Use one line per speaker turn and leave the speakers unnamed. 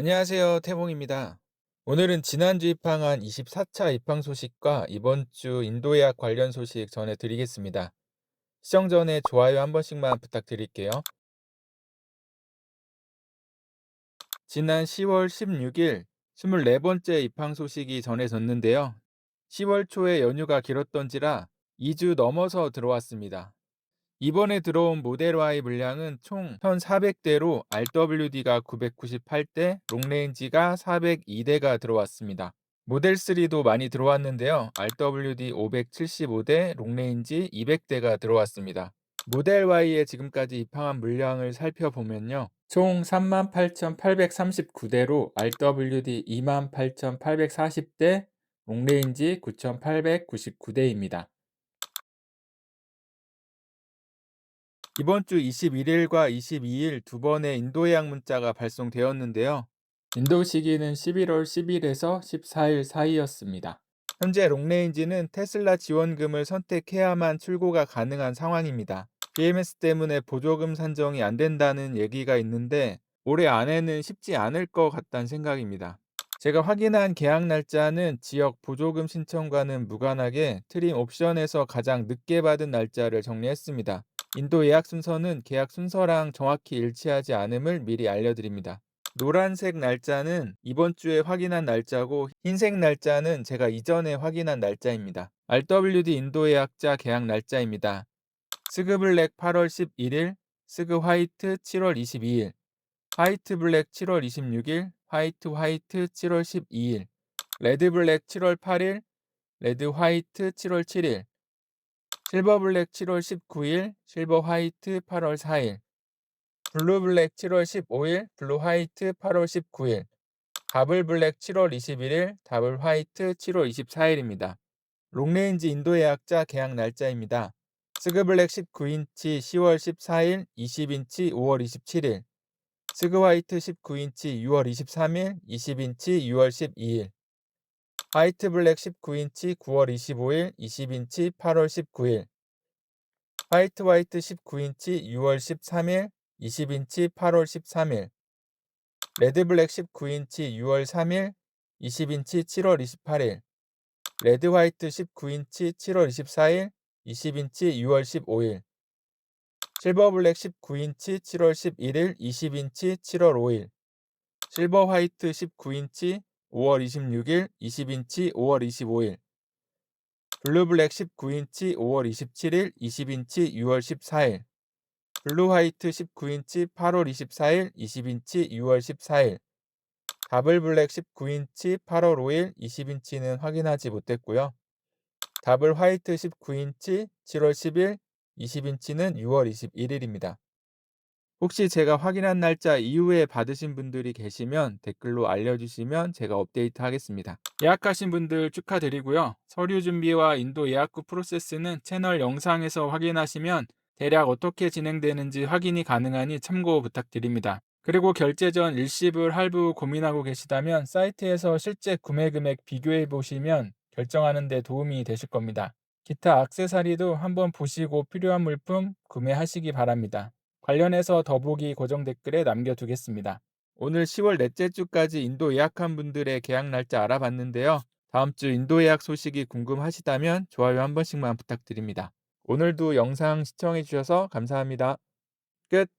안녕하세요. 태봉입니다. 오늘은 지난주 입항한 24차 입항 소식과 이번 주 인도 예약 관련 소식 전해드리겠습니다. 시청 전에 좋아요 한 번씩만 부탁드릴게요. 지난 10월 16일 24번째 입항 소식이 전해졌는데요. 10월 초에 연휴가 길었던지라 2주 넘어서 들어왔습니다. 이번에 들어온 모델 Y 물량은 총 1,400대로 RWD가 998대, 롱레인지가 402대가 들어왔습니다. 모델 3도 많이 들어왔는데요. RWD 575대, 롱레인지 200대가 들어왔습니다. 모델 Y의 지금까지 입항한 물량을 살펴보면요. 총 38,839대로 RWD 28,840대, 롱레인지 9,899대입니다. 이번 주 21일과 22일 두 번의 인도 예약 문자가 발송되었는데요. 인도 시기는 11월 10일에서 14일 사이였습니다. 현재 롱레인지는 테슬라 지원금을 선택해야만 출고가 가능한 상황입니다. BMS 때문에 보조금 산정이 안 된다는 얘기가 있는데 올해 안에는 쉽지 않을 것 같다는 생각입니다. 제가 확인한 계약 날짜는 지역 보조금 신청과는 무관하게 트림 옵션에서 가장 늦게 받은 날짜를 정리했습니다. 인도 예약 순서는 계약 순서랑 정확히 일치하지 않음을 미리 알려드립니다. 노란색 날짜는 이번 주에 확인한 날짜고 흰색 날짜는 제가 이전에 확인한 날짜입니다. RWD 인도 예약자 계약 날짜입니다. 스그 블랙 8월 11일, 스그 화이트 7월 22일, 화이트 블랙 7월 26일, 화이트 화이트 7월 12일, 레드 블랙 7월 8일, 레드 화이트 7월 7일, 실버 블랙 7월 19일, 실버 화이트 8월 4일, 블루 블랙 7월 15일, 블루 화이트 8월 19일, 다블 블랙 7월 21일, 다블 화이트 7월 24일입니다. 롱레인지 인도 예약자 계약 날짜입니다. 스그 블랙 19인치 10월 14일, 20인치 5월 27일, 스그 화이트 19인치 6월 23일, 20인치 6월 12일, 화이트 블랙 19인치 9월 25일, 20인치 8월 19일, 화이트 화이트 19인치 6월 13일, 20인치 8월 13일, 레드 블랙 19인치 6월 3일, 20인치 7월 28일, 레드 화이트 19인치 7월 24일, 20인치 6월 15일, 실버 블랙 19인치 7월 11일, 20인치 7월 5일, 실버 화이트 19인치 5월 26일, 20인치 5월 25일, 블루 블랙 19인치 5월 27일, 20인치 6월 14일, 블루 화이트 19인치 8월 24일, 20인치 6월 14일, 다블 블랙 19인치 8월 5일, 20인치는 확인하지 못했고요. 다블 화이트 19인치 7월 10일, 20인치는 6월 21일입니다. 혹시 제가 확인한 날짜 이후에 받으신 분들이 계시면 댓글로 알려주시면 제가 업데이트 하겠습니다. 예약하신 분들 축하드리고요. 서류 준비와 인도 예약 후 프로세스는 채널 영상에서 확인하시면 대략 어떻게 진행되는지 확인이 가능하니 참고 부탁드립니다. 그리고 결제 전 일시불 할부 고민하고 계시다면 사이트에서 실제 구매 금액 비교해 보시면 결정하는 데 도움이 되실 겁니다. 기타 액세서리도 한번 보시고 필요한 물품 구매하시기 바랍니다. 관련해서 더보기 고정 댓글에 남겨두겠습니다. 오늘 10월 넷째 주까지 인도 예약한 분들의 계약 날짜 알아봤는데요. 다음 주 인도 예약 소식이 궁금하시다면 좋아요 한 번씩만 부탁드립니다. 오늘도 영상 시청해 주셔서 감사합니다. 끝!